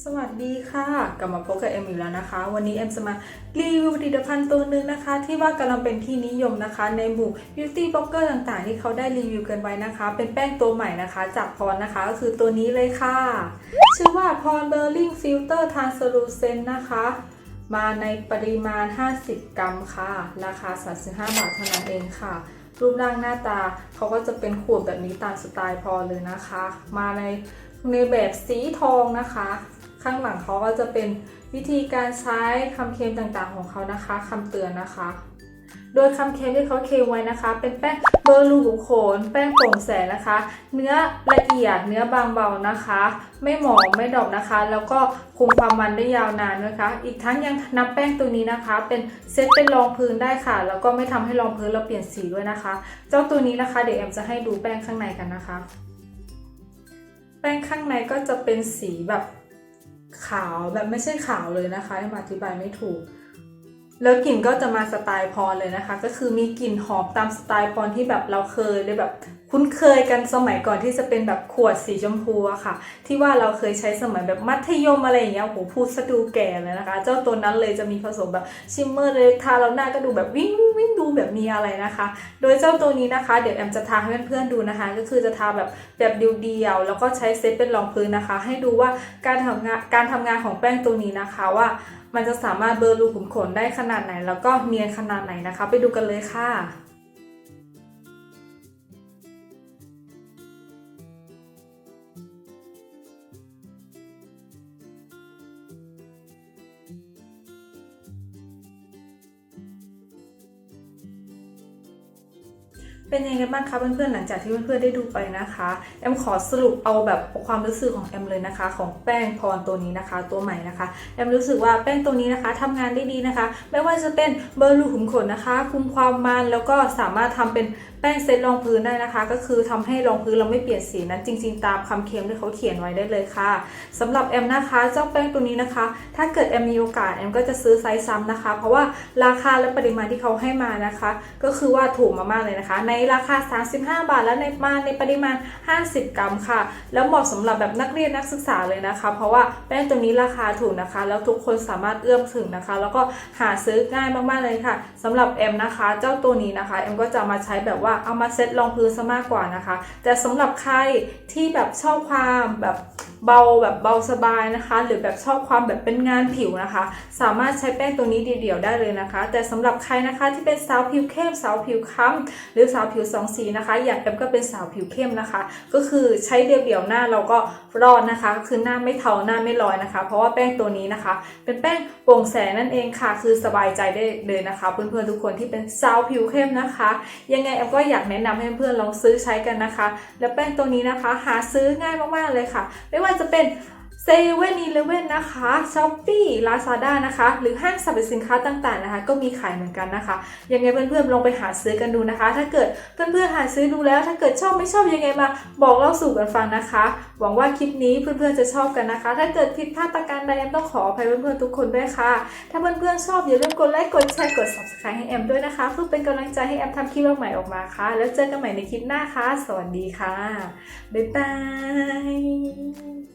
สวัสดีค่ะ กลับมาพบกับเอ็มอีกแล้วนะคะ วันนี้เอ็มจะมารีวิวผลิตภัณฑ์ตัวหนึ่งนะคะ ที่ว่ากำลังเป็นที่นิยมนะคะ ในหมู่ beauty blogger ต่างๆ ที่เขาได้รีวิวกันไว้นะคะ เป็นแป้งตัวใหม่นะคะจากพรนะคะ ก็คือตัวนี้เลยค่ะ ชื่อว่าพรเบอร์ลิงฟิลเตอร์ทานสลูเซนนะคะ มาในปริมาณ 50 กรัมค่ะ ราคา 35 บาทเท่านั้นเองค่ะรูปร่างหน้าตาเขาก็จะเป็นขวดแบบนี้ตามสไตล์พรเลยนะคะ มาในในแบบสีทองนะคะ ข้างหลังเขาก็จะเป็นวิธีการใช้คำเคลมต่างๆของเขานะคะคำเตือนนะคะ โดยคำเคลมที่เขาเคลมไว้นะคะ เป็นแป้งเบอร์ลูขุมขนแป้งโปร่งแสงนะคะ เนื้อละเอียดเนื้อบางเบานะคะ ไม่หมองไม่ดอกนะคะ แล้วก็คุมความมันได้ยาวนานนะคะ อีกทั้งยังนับแป้งตัวนี้นะคะ เป็นเซตเป็นรองพื้นได้ค่ะ แล้วก็ไม่ทำให้รองพื้นเราเปลี่ยนสีด้วยนะคะ เจ้าตัวนี้นะคะเดี๋ยวแอมจะให้ดูแป้งข้างในกันนะคะ แป้งข้างในก็จะเป็นสีแบบ ขาวแบบไม่ใช่ขาวเลยนะคะที่อธิบายไม่ถูก แล้วกลิ่นก็จะมาสไตล์พรเลยนะคะ ก็คือมีกลิ่นหอมตามสไตล์พรที่แบบเราเคยได้แบบ คุ้นเคยกันสมัยก่อนที่จะเป็นแบบขวดสีชมพูอะค่ะ ที่ว่าเราเคยใช้สมัยแบบมัธยมอะไรอย่างเงี้ยโหพูดสะดูแก่เลยนะคะ เจ้าตัวนั้นเลยจะมีผสมแบบชิมเมอร์เลยทาแล้วหน้าก็ดูแบบวิ่งวิ่งวิ่งดูแบบมีอะไรนะคะ โดยเจ้าตัวนี้นะคะเดี๋ยวแอมจะทาให้เพื่อนๆดูนะคะ ก็คือจะทาแบบแบบเดียวๆแล้วก็ใช้เซตเป็นรองพื้นนะคะ ให้ดูว่าการทำงานการทำงานของแป้งตัวนี้นะคะว่ามันจะสามารถเบลอรูขุมขนได้ขนาดไหน แล้วก็เนียนขนาดไหนนะคะ ไปดูกันเลยค่ะ เป็นยังไงบ้างคะเพื่อนๆหลังจากที่เพื่อนๆได้ดูไปนะคะแอมขอสรุปเอาแบบความรู้สึกของแอมเลยนะคะ ของแป้งพรตัวนี้นะคะ ตัวใหม่นะคะแอมรู้สึกว่าแป้งตัวนี้นะคะทำงานได้ดีนะคะ ไม่ว่าจะเป็นเบอร์รูขุมขนนะคะ คุมความมันแล้วก็สามารถทำเป็นแป้งเซตรองพื้นได้นะคะ ก็คือทำให้รองพื้นเราไม่เปลี่ยนสีนั้นจริง ๆ ตามคำเค็มที่เขาเขียนไว้ได้เลยค่ะสำหรับแอมนะคะเจ้าแป้งตัวนี้นะคะ ถ้าเกิดแอมมีโอกาสแอมก็จะซื้อไซส์ซ้ำนะคะ เพราะว่าราคาและปริมาณที่เขาให้มานะคะ ก็คือว่าถูกมากๆเลยนะคะ ในราคา 35 บาท และในมาในปริมาณ 50 กรัมค่ะ แล้วเหมาะสำหรับแบบนักเรียนนักศึกษาเลยนะคะ เพราะว่าแป้งตัวนี้ราคาถูกนะคะ แล้วทุกคนสามารถเอื้อมถึงนะคะ แล้วก็หาซื้อง่ายมากๆเลยค่ะสำหรับแอมนะคะ เจ้าตัวนี้นะคะแอมก็จะมาใช้แบบว่าเอามาเซ็ตรองพื้นซะมากกว่านะคะ แต่สำหรับใครที่แบบชอบความแบบเบาแบบเบาสบายนะคะ หรือแบบชอบความแบบเป็นงานผิวนะคะ สามารถใช้แป้งตัวนี้เดี่ยวๆได้เลยนะคะ แต่สำหรับใครนะคะที่เป็นสาวผิวเข้มสาวผิวค้ำหรือสาวผิวสองสีนะคะ อย่างแอมก็เป็นสาวผิวเข้มนะคะ ก็คือใช้เดี่ยวๆหน้าเราก็รอดนะคะ คือหน้าไม่เทาหน้าไม่ลอยนะคะ เพราะว่าแป้งตัวนี้นะคะ เป็นแป้งโปร่งแสงนั่นเองค่ะ คือสบายใจได้เลยนะคะเพื่อนๆทุกคนที่เป็นสาวผิวเข้มนะคะ ยังไงแอมก็อยากแนะนำให้เพื่อนๆลองซื้อใช้กันนะคะ และแป้งตัวนี้นะคะ หาซื้อง่ายมากๆเลยค่ะ ไม่ว่าจะเป็น เซเว่นอีเลเว่นนะคะช้อปปี้ลาซาด้านะคะ หรือห้างสรรพสินค้าต่างๆนะคะ ก็มีขายเหมือนกันนะคะ ยังไงเพื่อนๆลองไปหาซื้อกันดูนะคะ ถ้าเกิดเพื่อนๆหาซื้อดูแล้ว ถ้าเกิดชอบไม่ชอบยังไงมา บอกเล่าสู่กันฟังนะคะ หวังว่าคลิปนี้เพื่อนๆจะชอบกันนะคะ ถ้าเกิดผิดพลาดประการใดแอมต้องขออภัยเพื่อนๆทุกคนด้วยค่ะ ถ้าเพื่อนๆชอบอย่าลืมกดไลค์กดแชร์กด subscribe ให้แอมด้วยนะคะ เพื่อเป็นกำลังใจให้แอมทำคลิปใหม่ออกมาค่ะ แล้วเจอกันใหม่ในคลิปหน้าค่ะ สวัสดีค่ะบ๊ายบาย